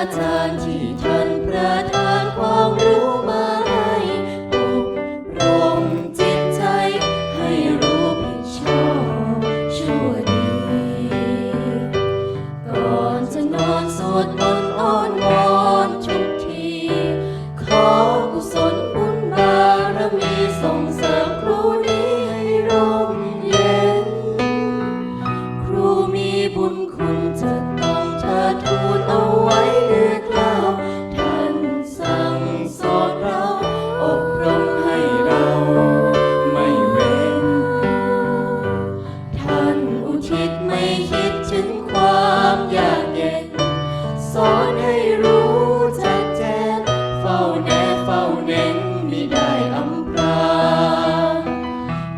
Satan, อนให้รู้แจ้งเฝ้าแน่เฝ้าเน้นมิได้อำพรา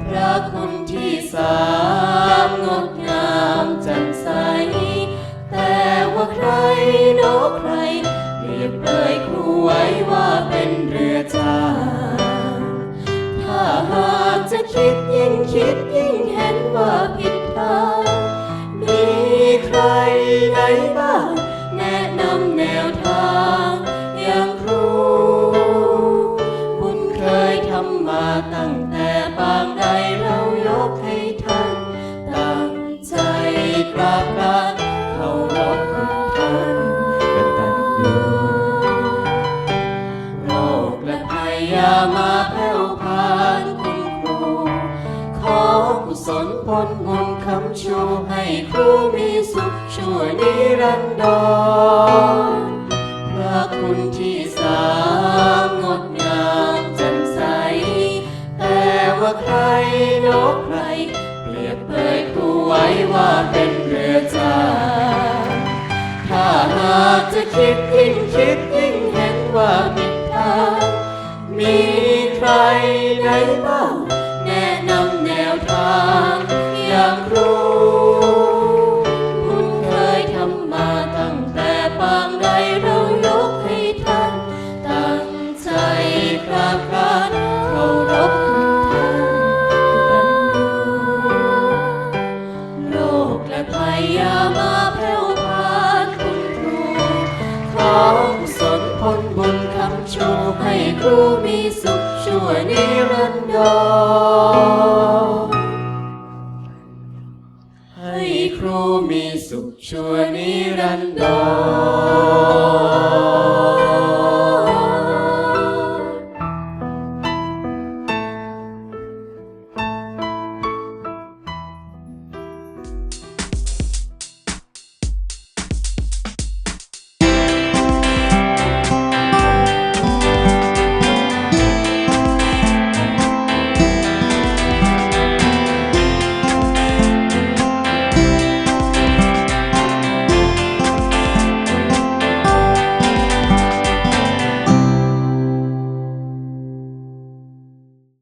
พระคุณที่สามงดงามจ่ใส แต่ว่าใครโนใครเรียบเอ่ยครูไว้ว่าเป็นเรือจางถ้าหากจะคิดยิ่งคิดยิ่งเห็นว่าผิดทางมีใครไหนบ้าง กุศลบุญคำชูให้ครูมีสุขชั่วนิรันดรพระคุณที่สามงดงามแจ่มใส แต่ว่าใครนกใคร เปรียบเปยครูไว้ว่าเป็นเรือจ้าถ้าหากจะคิดยิ่งคิดยิ่งเห็นว่าผิดทางมีใครไหนบ้าง องสนพลบุญคำชูให้ครูมีสุขช่วยนิรันดรให้ครูมีสุขช่วยนิรันดร